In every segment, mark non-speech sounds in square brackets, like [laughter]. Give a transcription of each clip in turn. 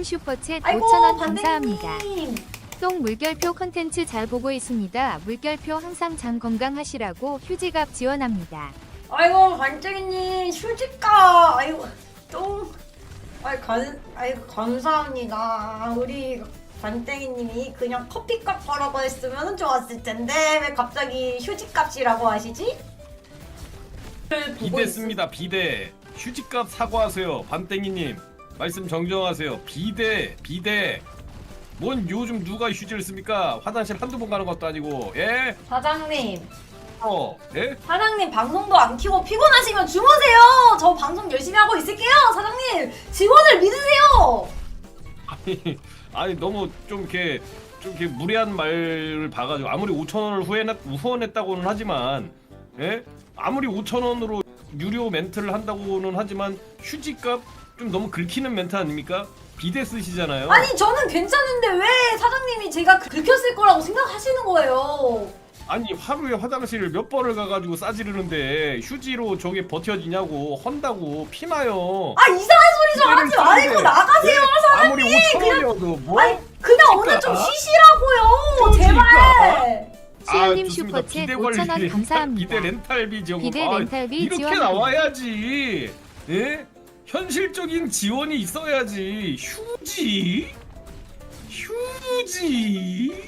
시은님 슈퍼챗 아이고 5,000원 감사합니다. 똥 물결표 컨텐츠 잘 보고 있습니다. 물결표 항상 장 건강하시라고 휴지갑 지원합니다. 아이고 반짝이님 휴지가 아이고 똥 아이 감 아이고 감사합니다 우리 반짝이님이 그냥 커피값 하라고 했으면 좋았을 텐데 왜 갑자기 휴지값이라고 하시지? 비대 씁니다 비대 휴지값 사과하세요 반땡이님 말씀 정정하세요 비대 비대 뭔 요즘 누가 휴지를 씁니까 화장실 한두 번 가는 것도 아니고 예? 사장님 어? 예? 사장님 방송도 안 키고 피곤하시면 주무세요 저 방송 열심히 하고 있을게요 사장님 직원을 믿으세요 아니, 아니 너무 좀 이렇게 좀 이렇게 무례한 말을 봐가지고 아무리 5천 원을 후원했, 후원했다고는 하지만 예? 아무리 5천 원으로 유료 멘트를 한다고는 하지만 휴지값 좀 너무 긁히는 멘트 아닙니까? 비대 쓰시잖아요. 아니 저는 괜찮은데 왜 사장님이 제가 긁혔을 거라고 생각하시는 거예요 아니 하루에 화장실을 몇 번을 가가지고 싸지르는데 휴지로 저게 버텨지냐고 헌다고 피나요. 아 이상한 소리 좀 하지 말고 나가세요 왜 아무리 5천 원이어도 뭐? 아니 그냥 오늘 좀 그러니까. 쉬시라고요 제발 시은님 아, 좋습니다. 슈퍼챗 비대 5,000원 관리, 감사합니다. 비대 렌탈비 지원. 비대 아, 렌탈비 이렇게 지원합니다. 나와야지. 예? 현실적인 지원이 있어야지. 휴지? 휴지?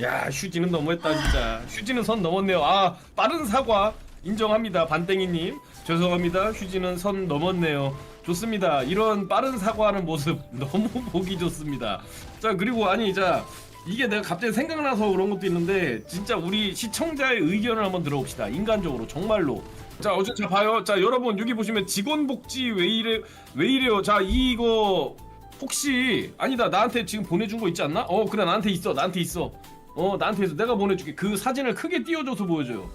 야 휴지는 너무했다 진짜. 휴지는 선 넘었네요. 아 빠른 사과 인정합니다 반땡이님. 죄송합니다. 휴지는 선 넘었네요. 좋습니다. 이런 빠른 사과하는 모습 [laughs] 너무 보기 좋습니다. 자 그리고 아니 자 이게 내가 갑자기 생각나서 그런 것도 있는데 진짜 우리 시청자의 의견을 한번 들어봅시다. 인간적으로 정말로. 자 어제 자 봐요. 자 여러분 여기 보시면 직원복지 왜 이래 왜 이래요. 자 이거 혹시 아니다 나한테 지금 보내준 거 있지 않나? 어 그래 나한테 있어 나한테 있어. 어 나한테 있어 내가 보내줄게. 그 사진을 크게 띄워줘서 보여줘요.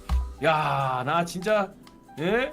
야 나 진짜 예?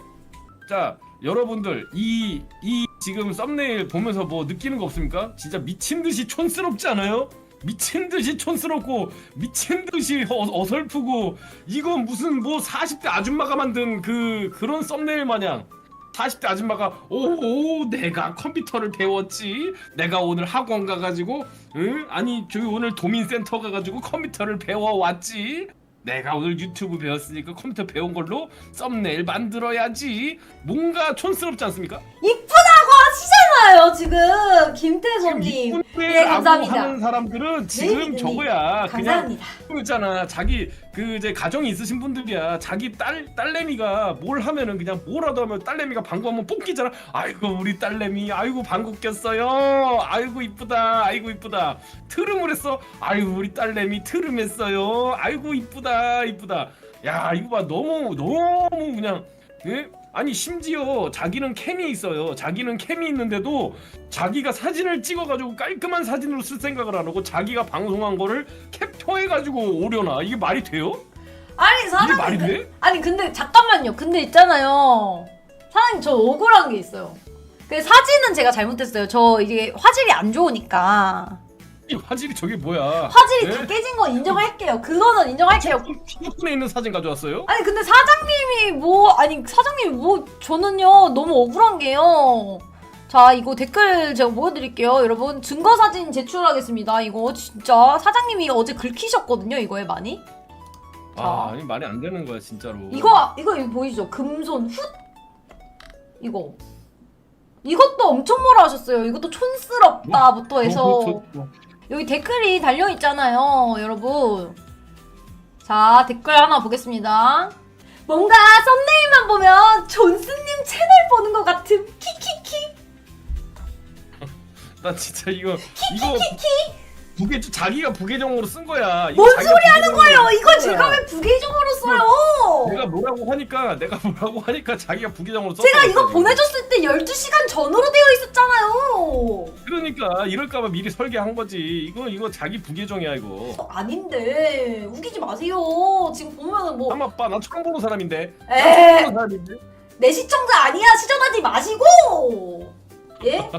자 여러분들 이 이 지금 썸네일 보면서 뭐 느끼는 거 없습니까? 진짜 미친 듯이 촌스럽지 않아요? 미친 듯이 촌스럽고 미친 듯이 어, 어설프고 이건 무슨 뭐 40대 아줌마가 만든 그 그런 썸네일 마냥. 40대 아줌마가 오오 내가 컴퓨터를 배웠지. 내가 오늘 학원 가가지고 응? 아니 저기 오늘 도민센터 가가지고 컴퓨터를 배워왔지. 내가 오늘 유튜브 배웠으니까 컴퓨터 배운 걸로 썸네일 만들어야지. 뭔가 촌스럽지 않습니까? 이쁘 하시잖아요 지금 네, 라고 감사합니다. 하는 사람들은 지금 네, 네, 저거야. 그냥 감사합니다. 그거 있잖아. 자기 그 이제 가정이 있으신 분들이야. 자기 딸 딸내미가 뭘 하면은 그냥 뭐라도 하면 딸내미가 방구하면 뽕끼잖아. 아이고 우리 딸내미. 아이고 방구 꼈어요. 아이고 이쁘다. 아이고 이쁘다. 트름을 했어. 아이고 우리 딸내미 트름했어요. 아이고 이쁘다. 이쁘다. 야 이거 봐. 너무 너무 그냥 예? 아니 심지어 자기는 캠이 있어요. 자기는 캠이 있는데도 자기가 사진을 찍어가지고 깔끔한 사진으로 쓸 생각을 안 하고 자기가 방송한 거를 캡처해가지고 오려나? 이게 말이 돼요? 아니 이게 말이 돼? 아니 근데 잠깐만요. 근데 있잖아요. 사장님 저 억울한 게 있어요. 그 사진은 제가 잘못했어요. 저 이게 화질이 안 좋으니까 이 화질이 저게 뭐야? 화질이 네? 다 깨진 건 인정할게요. 그거는 인정할게요. 휴대폰에 있는 사진 가져왔어요? 아니 근데 사장님이 뭐 아니 사장님이 뭐 저는요 너무 억울한 게요. 자 이거 댓글 제가 보여드릴게요. 여러분 증거 사진 제출하겠습니다. 이거 진짜 사장님이 어제 긁히셨거든요 이거에 많이. 아 아니 말이 안 되는 거야 진짜로. 이거 이거 이거 보이죠? 금손 훗! 이거. 이것도 엄청 뭐라 하셨어요. 이것도 촌스럽다부터 해서. 어, 저- 저- 여기 댓글이 달려 있잖아요, 여러분. 자, 댓글 하나 보겠습니다. 뭔가 썸네일만 보면 존스님 채널 보는 것 같은 키키키 [laughs] 나 진짜 이거 이거 부계 자기가 부계정으로 쓴 거야. 이거 뭔 자기가 소리 하는 부계정으로 거예요? 쓴 이걸 거야. 제가 왜 부계정으로 써요? 내가 뭐라고 하니까 내가 뭐라고 하니까 자기가 부계정으로 썼어. 제가 이거 보내줬을 때 12시간 전으로 되어 있었잖아요. 그러니까 이럴까봐 미리 설계한 거지. 이거 이거 자기 부계정이야 이거. 어, 아닌데 우기지 마세요. 지금 보면은 뭐 아빠 나 처음 보는 사람인데. 처음 보는 사람인데. 내 시청자 아니야 시전하지 마시고 예?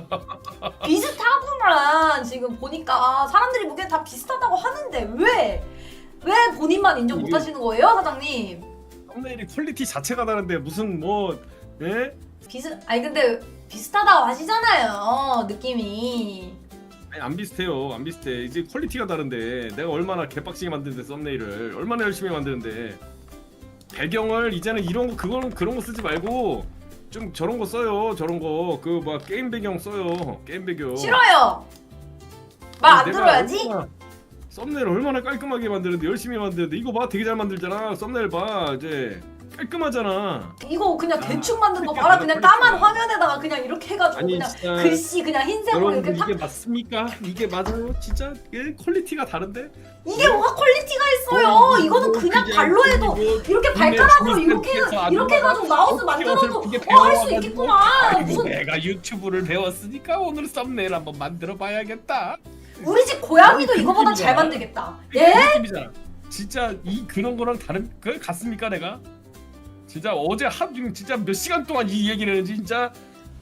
비슷하구만. 지금 보니까 사람들이 보기엔 다 비슷하다고 하는데 왜? 왜 본인만 인정 못 이게- 하시는 거예요 사장님? 썸네일이 퀄리티 자체가 다른데 무슨 뭐 예? 비슷 아니 근데 비슷하다고 하시잖아요 느낌이. 아니 안 비슷해요. 안 비슷해. 이제 퀄리티가 다른데 내가 얼마나 개빡치게 만드는데 썸네일을. 얼마나 열심히 만드는데. 배경을 이제는 이런 거 그거는 그런 거 쓰지 말고 좀 저런 거 써요. 저런 거그 막 게임 배경 써요. 게임 배경. 싫어요. 말 안 아니, 내가 들어야지. 얼마나 썸네일 얼마나 깔끔하게 만드는데 열심히 만드는데 이거 봐. 되게 잘 만들잖아. 썸네일 봐 이제 깔끔하잖아 이거 그냥 아, 대충 만든 거 봐라 그냥. 까만 화면에다가 그냥 이렇게 해가지고 아니 그냥 진짜 글씨 그냥 흰색으로 이렇게 딱 이게 맞습니까? 이게 맞아요? 진짜 이게 퀄리티가 다른데? 이게 뭐가 퀄리티가 있어요 어, 이거는 뭐 그냥 발로 해도 이렇게 국내 발가락으로 이렇게 이렇게 해가지고 마우스 만들어도 어떻게 어할 수 있겠구만 무슨 내가 유튜브를 배웠으니까 오늘 썸네일 한번 만들어 봐야겠다. 우리 집 고양이도 그 이거보다. 잘 만들겠다 예? 진짜 이 그런 거랑 다른 그 같습니까 내가? 진짜 어제 하루 종일 진짜 몇 시간 동안 이 얘기를 했는지 진짜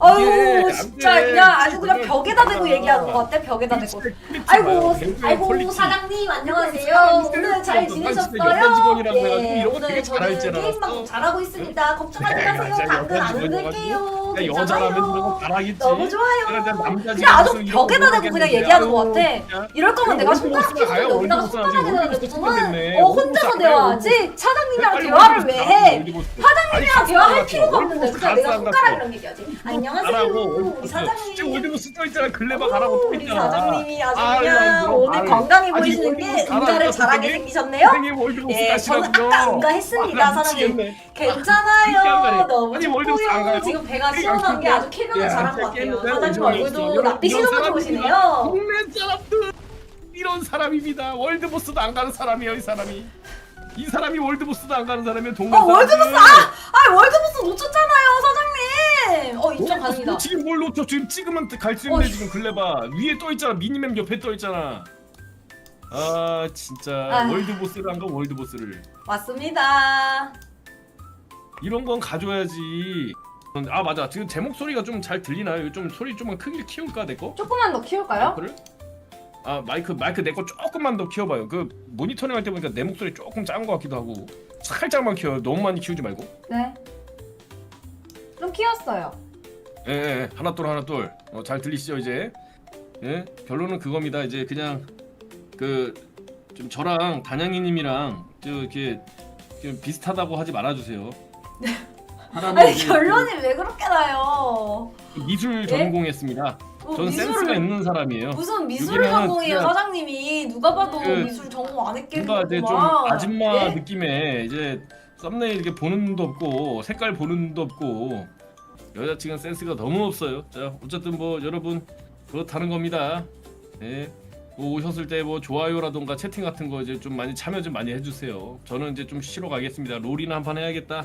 아유 안 진짜 돼. 그냥 아주 그냥 벽에다 대고 진짜. 얘기하는 것 같아 벽에다 대고 아이고 아이고. 사장님 안녕하세요 오늘 잘나 진짜 지내셨어요? 여자 직원이라고 해가지고 예 이런 거 오늘 잘할 저는 알았어. 게임 방송 잘하고 있습니다 걱정하지 내가 마세요 진짜 당근 안 직원이어가지고 흔들게요 여자라면 거 괜찮아요. 너무 좋아요 그냥 남자 그냥 아주 벽에다 거 대고 그냥. 얘기하는 것 같아 진짜. 이럴 거면 내가 월드보스나 손가락 끼고 가요, 여기다가 손가락에다 지금 대고서는 월드보스 어 혼자서 대화하지 가요. 사장님이랑 대화를 월드보스 왜 가요, 해? 월드보스. 사장님이랑 대화할 필요가 가요. 없는데 그냥 월드보스 내가 손가락이랑 얘기하지 안녕하세요 가라고. 지금 사장님 월드보스 써 있잖아 글레바 가라고 써 우리 있잖아 사장님이 아주 아유, 그냥 그럼 오늘 아유. 건강해 아니, 보이시는 게 응가를 잘하게 선생님? 생기셨네요 선생님 예, 저는 가시라고요 아까 응가했습니다, 아, 나 사장님. 미치겠네. 괜찮아요 너무 아니, 월드보스 안 좋고요 가요? 지금 배가 그러니까 시원한 게 그게- 아주 쾌변을 야, 잘한 것 같아요? 사장님 이런 얼굴도 너무 사람입니다. 좋으시네요 동네 사람들 이런 사람입니다. 월드보스도 안 가는 사람이에요, 이 사람이. 이 사람이 월드보스도 안 가는 사람이에요, 동네 어, 사람들. 월드보스! 아 월드보스 놓쳤잖아요 입장 가능이다 어, 지금 뭘 놓쳐? 지금 찍으면 갈수 있는데 어휴. 지금 글래봐 위에 떠 있잖아. 미니맵 옆에 떠 있잖아. 아 진짜 아휴. 월드 보스를 한 거 월드 보스를 맞습니다 이런 건 가져야지. 아 맞아. 지금 제 목소리가 좀 잘 들리나요? 좀 소리 좀만 크게 키울까 내 거? 조금만 더 키울까요? 그래? 아 마이크 마이크 내 거 조금만 더 키워봐요. 그 모니터링 할 때 보니까 내 목소리 조금 작은 것 같기도 하고 살짝만 키워요. 너무 많이 키우지 말고. 네 좀 키웠어요 예, 예, 예. 하나 둘 하나 둘. 어, 잘 들리시죠 이제? 예? 결론은 그겁니다. 이제 그냥 그 좀 저랑 단양이님이랑 저 이렇게 좀 비슷하다고 하지 말아주세요. [laughs] 사람이 아니 이제 결론이 왜 그렇게 나요 그 미술 예? 전공했습니다. 뭐 저는 센스가 있는 사람이에요. 무슨 미술 여기는 그냥 사장님이 누가 봐도 그 미술 전공 안 했겠구만 이제 좀 아줌마 예? 느낌의 이제 썸네일 이렇게 보는 눈도 없고 색깔 보는 눈도 없고 여자친구 센스가 너무 없어요. 자 어쨌든 뭐 여러분 그렇다는 겁니다. 예. 뭐 오셨을 때 뭐 좋아요라던가 채팅 같은 거 이제 좀 많이 참여 좀 많이 해주세요. 저는 이제 좀 쉬러 가겠습니다. 롤이나 한 판 해야겠다.